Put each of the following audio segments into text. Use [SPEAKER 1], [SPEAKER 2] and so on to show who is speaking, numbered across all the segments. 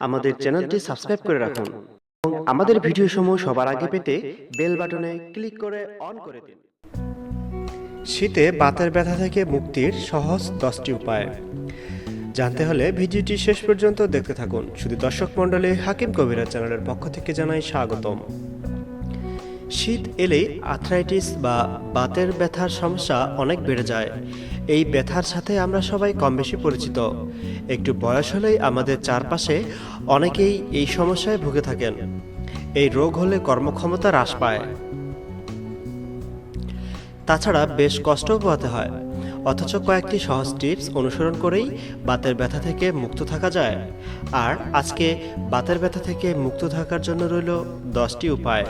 [SPEAKER 1] আমাদের চ্যানেলটি সাবস্ক্রাইব করে রাখুন এবং আমাদের ভিডিও সমূহ সবার আগে পেতে বেল বাটনে ক্লিক করে অন করে দিন। শীতে বাতের ব্যথা থেকে মুক্তির সহজ দশটি উপায়। জানতে হলে ভিডিওটি শেষ পর্যন্ত দেখতে থাকুন। শুধু দর্শক মণ্ডলী হাকিম কবিরা চ্যানেলের পক্ষ থেকে জানাই স্বাগতম। শীত এলেই আর্থ্রাইটিস বা বাতের ব্যথার সমস্যা অনেক বেড়ে যায়। এই ব্যথার সাথে আমরা সবাই কম বেশি পরিচিত। একটু বয়স হলেই আমাদের চারপাশে অনেকেই এই সমস্যায় ভুগে থাকেন। এই রোগ হলে কর্মক্ষমতা হ্রাস পায়। তাছাড়া বেশ কষ্টও পোহাতে হয়। অথচ কয়েকটি সহজ টিপস অনুসরণ করেই বাতের ব্যথা থেকে মুক্ত থাকা যায়। আর আজকে বাতের ব্যথা থেকে মুক্ত থাকার জন্য রইল দশটি উপায়।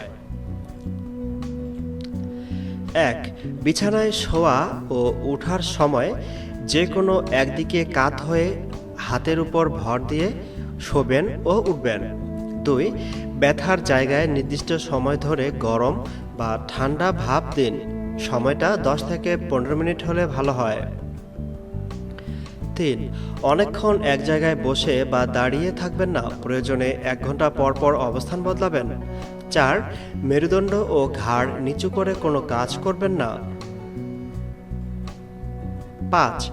[SPEAKER 1] এক, বিছানায় শোয়া ও ওঠার সময় যে কোনো একদিকে কাত হয়ে হাতের উপর ভর দিয়ে শোবেন ও উঠবেন। দুই, ব্যথার জায়গায় নির্দিষ্ট সময় ধরে গরম বা ঠান্ডা ভাব দিন। সময়টা দশ থেকে পনেরো মিনিট হলে ভালো হয়। তিন, অনেকক্ষণ এক জায়গায় বসে বা দাঁড়িয়ে থাকবেন না। প্রয়োজনে এক ঘণ্টা পর পর অবস্থান বদলাবেন। চার, মেরুদণ্ড ও ঘাড় নিচু করে কোনো কাজ করবেন না। পাঁচ,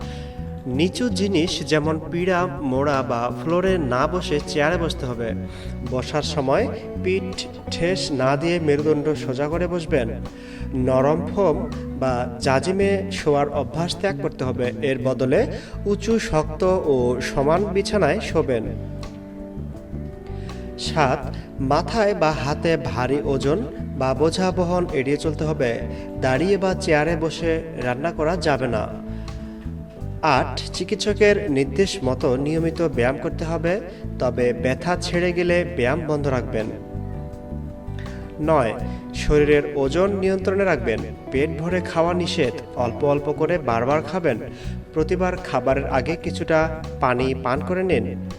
[SPEAKER 1] নিচু জিনিস যেমন পিড়া, মোড়া বা ফ্লোরে না বসে চেয়ারে বসতে হবে। বসার সময় পিঠ ঠেস না দিয়ে মেরুদণ্ড সোজা করে বসবেন। নরম ফোম বা জাজিমে শোয়ার অভ্যাস ত্যাগ করতে হবে। এর বদলে উঁচু, শক্ত ও সমান বিছানায় শোবেন। সাত, মাথায় বা হাতে ভারী ওজন বা বোঝা বহন এড়িয়ে চলতে হবে। দাঁড়িয়ে বা চেয়ারে বসে রান্না করা যাবে না। আট, চিকিৎসকের নির্দেশ মতো নিয়মিত ব্যায়াম করতে হবে, তবে ব্যথা ছেড়ে গেলে ব্যায়াম বন্ধ রাখবেন। নয়, শরীরের ওজন নিয়ন্ত্রণে রাখবেন। পেট ভরে খাওয়া নিষেধ, অল্প অল্প করে বারবার খাবেন। প্রতিবার খাবারের আগে কিছুটা পানি পান করে নিন।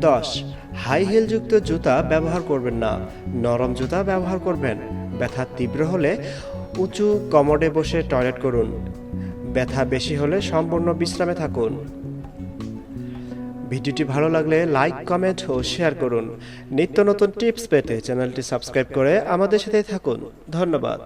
[SPEAKER 1] দশ। হাই হিলযুক্ত জুতা ব্যবহার করবেন না। নরম জুতা ব্যবহার করবেন। ব্যথা তীব্র হলে উঁচু কমোডে বসে টয়লেট করুন। ব্যথা বেশি হলে সম্পূর্ণ বিশ্রামে থাকুন। ভিডিওটি ভালো লাগলে লাইক, কমেন্ট ও শেয়ার করুন। নিত্য নতুন টিপস পেতে চ্যানেলটি সাবস্ক্রাইব করে আমাদের সাথে থাকুন। ধন্যবাদ।